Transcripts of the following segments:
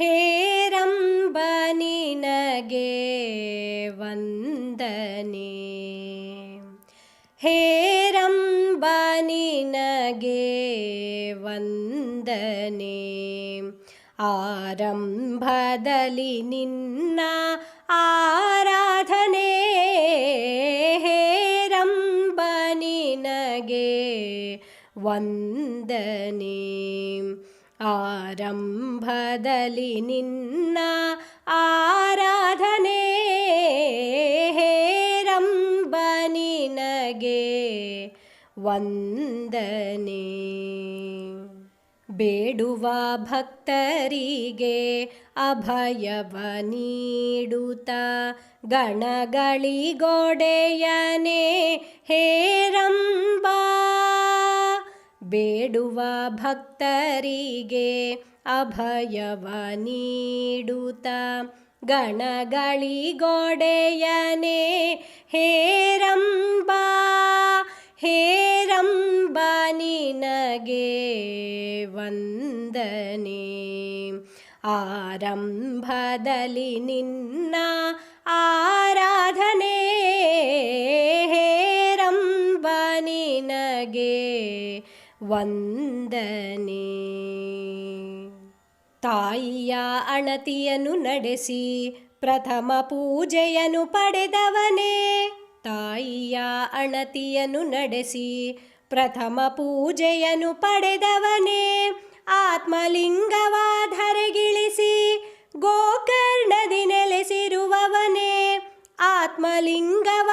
ಹೇರಂಬ ನಿನಗೆ ವಂದನೆ. ಹೇರಂಬನಿನಗೆ ವಂದನೆ. ಆರಂಭದಲ್ಲಿ ನಿನ್ನ ಆರಾಧನೆ. ಹೇರಂಬನಿನಗೆ ವಂದನೆ. ಆರಂಭದಲ್ಲಿ ನಿನ್ನ ಆರಾಧನೆ ಹೇರಂಬ ನಿನಗೆ ವಂದನೆ. ಬೇಡುವ ಭಕ್ತರಿಗೆ ಅಭಯವ ನೀಡುತ್ತ ಗಣಗಳಿಗೊಡೆಯನೆ ಹೇರಂಬ ಬೇಡುವ ಭಕ್ತರಿಗೆ ಅಭಯವ ನೀಡುತ್ತ ಗಣಗಳಿಗೊಡೆಯನೆ ಹೇರಂಬ ಹೇರಂಬ ನಿನಗೆ ವಂದನೆ. ಆರಂಭದಲ್ಲಿ ನಿನ್ನ ಆರಾಧನೆ ಹೇರಂಬ ನಿನಗೆ ವಂದನೆ. ತಾಯಿಯ ಅಣತಿಯನ್ನು ನಡೆಸಿ ಪ್ರಥಮ ಪೂಜೆಯನ್ನು ಪಡೆದವನೇ. ತಾಯಿಯ ಅಣತಿಯನ್ನು ನಡೆಸಿ ಪ್ರಥಮ ಪೂಜೆಯನ್ನು ಪಡೆದವನೇ. ಆತ್ಮಲಿಂಗವಾಧರೆಗಿಳಿಸಿ ಗೋಕರ್ಣದಿ ನೆಲೆಸಿರುವವನೇ. ಆತ್ಮಲಿಂಗವ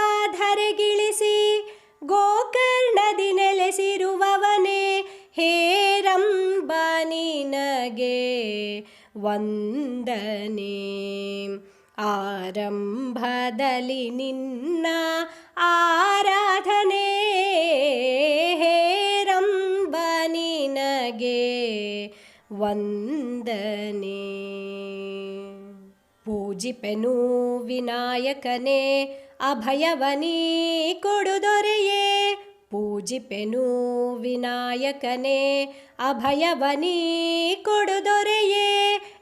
ನಿನಗೆ ವಂದನೆ. ಆರಂಭದಲ್ಲಿ ನಿನ್ನ ಆರಾಧನೆ ಹೇರಂಬ ನಿನಗೆ ವಂದನೆ. ಪೂಜಿಪೆನು ವಿನಾಯಕನೇ ಅಭಯವನೀ ಕೊಡುದೊರೆಯೇ ಪೂಜಿಪೆನು ವಿನಾಯಕನೇ, ಅಭಯವನೀ ಕೊಡುದೊರೆಯೇ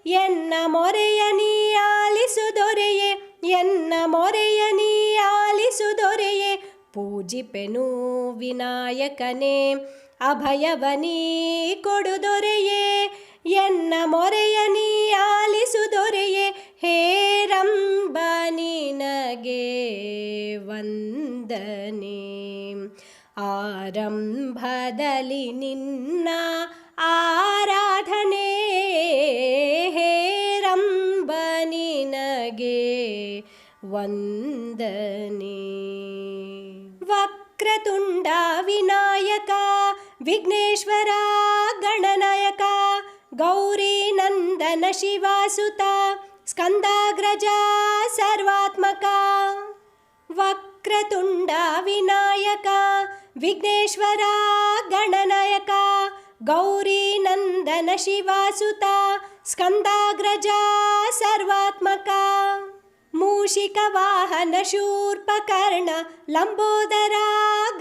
ಎನ್ನ ಮೊರೆಯ ನೀ ಆಲಿಸುದೊರೆಯೇ ಎನ್ನ ಮೊರೆಯ ನೀ ಪೂಜಿ ಪೂಜಿಪೆನು ವಿನಾಯಕನೇ, ಅಭಯವನೀ ಕೊಡುದೊರೆಯೇ ಎನ್ನ ಮೊರೆಯ ನೀ ಹೇ ಹೇರಂಬ ನಿನಗೆ ಆರಂಭದಲ್ಲಿ ನಿನ್ನ ಆರಾಧನೆ ಹೇರಂಬ ನಿನಗೆ ವಂದನೆ ವಕ್ರತುಂಡ ವಿನಾಯಕ ವಿಘ್ನೇಶ್ವರ ಗಣನಾಯಕ ಗೌರಿ ನಂದನ ಶಿವಾಸುತ ಸ್ಕಂದಾಗ್ರಜ ಸರ್ವಾತ್ಮಕ विघ्नेश्वरा गणनायका गौरीनन्दन शिवासुता स्कन्दाग्रजा सर्वात्मका मूषिकवाहनशूर्पकर्ण लम्बोदरा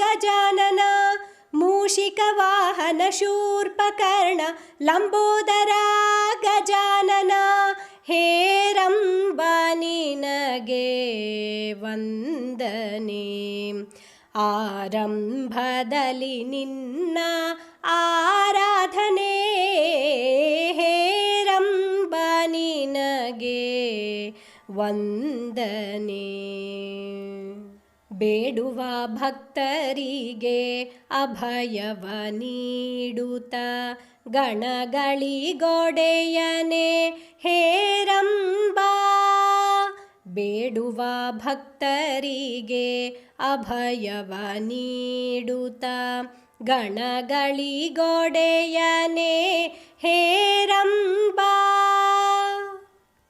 गजानना मूषिकवाहनशूर्पकर्ण लम्बोदरा गजानना हे रम्बनि न गे ಆರಂಭದಲ್ಲಿ ನಿನ್ನ ಆರಾಧನೆ ಹೇರಂಬ ನಿನಗೆ ವಂದನೆ. ಬೇಡುವ ಭಕ್ತರಿಗೆ ಅಭಯವ ನೀಡುತ್ತ ಗಣಗಳಿಗೊಡೆಯನೆ ಹೇರಂಬ ಬೇಡುವ ಭಕ್ತರಿಗೆ ಅಭಯವ ನೀಡುತ್ತ. ಗಣಗಳಿಗೊಡೆಯನೆ ಹೇರಂಬ.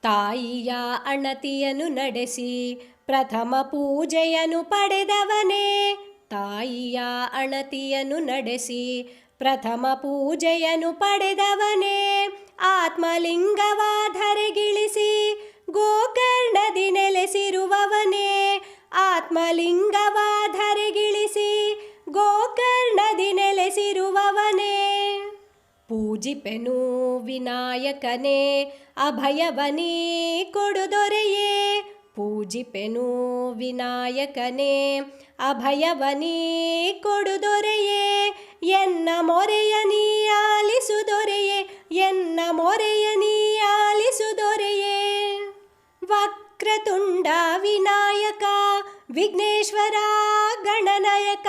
ತಾಯಿಯ ಅಣತಿಯನ್ನು ನಡೆಸಿ ಪ್ರಥಮ ಪೂಜೆಯನ್ನು ಪಡೆದವನೇ. ತಾಯಿಯ ಅಣತಿಯನ್ನು ನಡೆಸಿ ಪ್ರಥಮ ಪೂಜೆಯನು ಪಡೆದವನೇ. ಆತ್ಮಲಿಂಗವ ಧರೆಗಿಳಿಸಿ ಗೋಕರ್ಣದಿ ನೆಲೆಸಿರುವವನೇ ಆತ್ಮಲಿಂಗವ ಧರೆಗಿಳಿಸಿ ಗೋಕರ್ಣದಿ ನೆಲೆಸಿರುವವನೇ. ಪೂಜ ಪೂಜಿಪೆನು ವಿನಾಯಕನೇ, ಅಭಯವನೀ ಕೊಡುದೊರೆಯೇ. ಪೂಜಿಪೆನು ವಿನಾಯಕನೇ, ಅಭಯವನೀ ಕೊಡುದೊರೆಯೇ. ಎನ್ನ ಮೊರೆಯ ವಕ್ರತುಂಡ ವಿನಾಯಕ, ವಿಘ್ನೇಶ್ವರ ಗಣನಾಯಕ,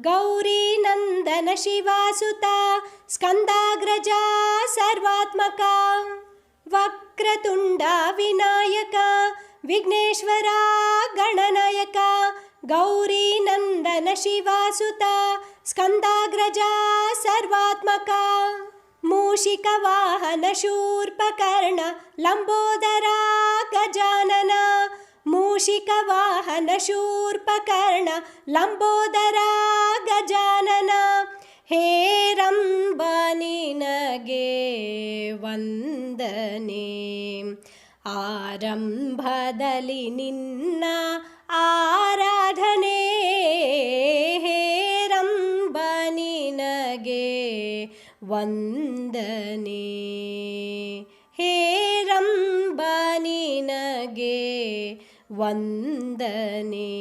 ಗೌರಿ ನಂದನ ಶಿವಾಸುತ, ಸ್ಕಂದಾಗ್ರಜ ಸರ್ವಾತ್ಮಕ. ವಕ್ರತುಂಡ ವಿನಾಯಕ, ವಿಘ್ನೇಶ್ವರ ಗಣನಾಯಕ, ಗೌರಿ ನಂದನ ಶಿವಾಸುತ, ಸ್ಕಂದಾಗ್ರಜ ಸರ್ವಾತ್ಮಕ. ಲಂಬೋದರ ಗಜಾನನ. ಮೂಷಿಕ ವಾಹನ ಶೂರ್ಪಕರ್ಣ ಲಂಬೋದರ ಗಜಾನನ. ಹೇರಂಬ ನಿನಗೆ ವಂದನೆ. ಆರಂಭದಲ್ಲಿ ನಿನ್ನ ಆರಾಧನೆ ವಂದನೆ. ಹೇರಂಬ ನಿನಗೆ ವಂದನೆ.